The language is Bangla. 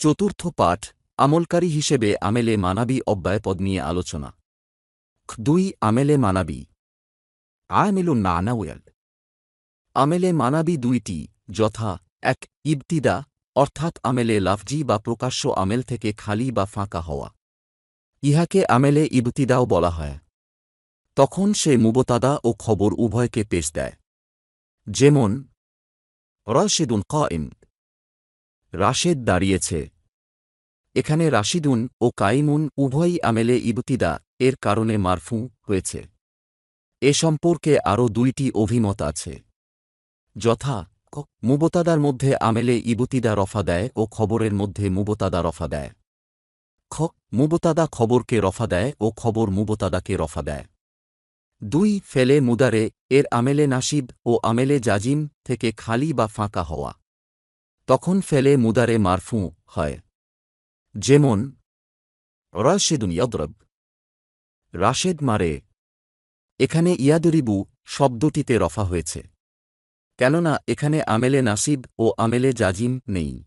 চতুর্থ পাঠ, আমলকারী হিসেবে আমেলে মানাবি অব্যয়পদ নিয়ে আলোচনা। দুই, আমেলে মানাবি। আমিলুন মানাউয়াল আমেলে মানাবি দুইটি, যথা, এক, ইবতিদা, অর্থাৎ আমেলে লাফজি বা প্রকাশ্য আমেল থেকে খালি বা ফাঁকা হওয়া। ইহাকে আমেলে ইবতিদাও বলা হয়। তখন সে মুবতাদা ও খবর উভয়কে পেশ দেয়। যেমন, রাশিদুন কাইম রাশেদ দাঁড়িয়েছে। এখানে রাশিদুন ও কাইমুন উভয়ই আমেলে ইবতিদা, এর কারণে মারফু হয়েছে। এ সম্পর্কে আরও দুইটি অভিমত আছে। যথা মুবতাদার মধ্যে আমেলে ইবতিদা রফা দেয় ও খবরের মধ্যে মুবতাদা রফা দেয়। খ, মুবতাদা খবরকে রফা দেয় ও খবর মুবতাদাকে রফা দেয়। দুই, ফেলে মুদারে, এর আমেলে নাসিব ও আমেলে জাজিম থেকে খালি বা ফাঁকা হওয়া। তখন ফেলে মুদারে মারফু হয়। যেমন, রাশেদুন ইয়াদরব। রাশেদ মারে, এখানে ইয়াদরিবু শব্দটিতে রফা হয়েছে। কেননা, এখানে আমেলে নাসিব ও আমেলে জাজিম নেই।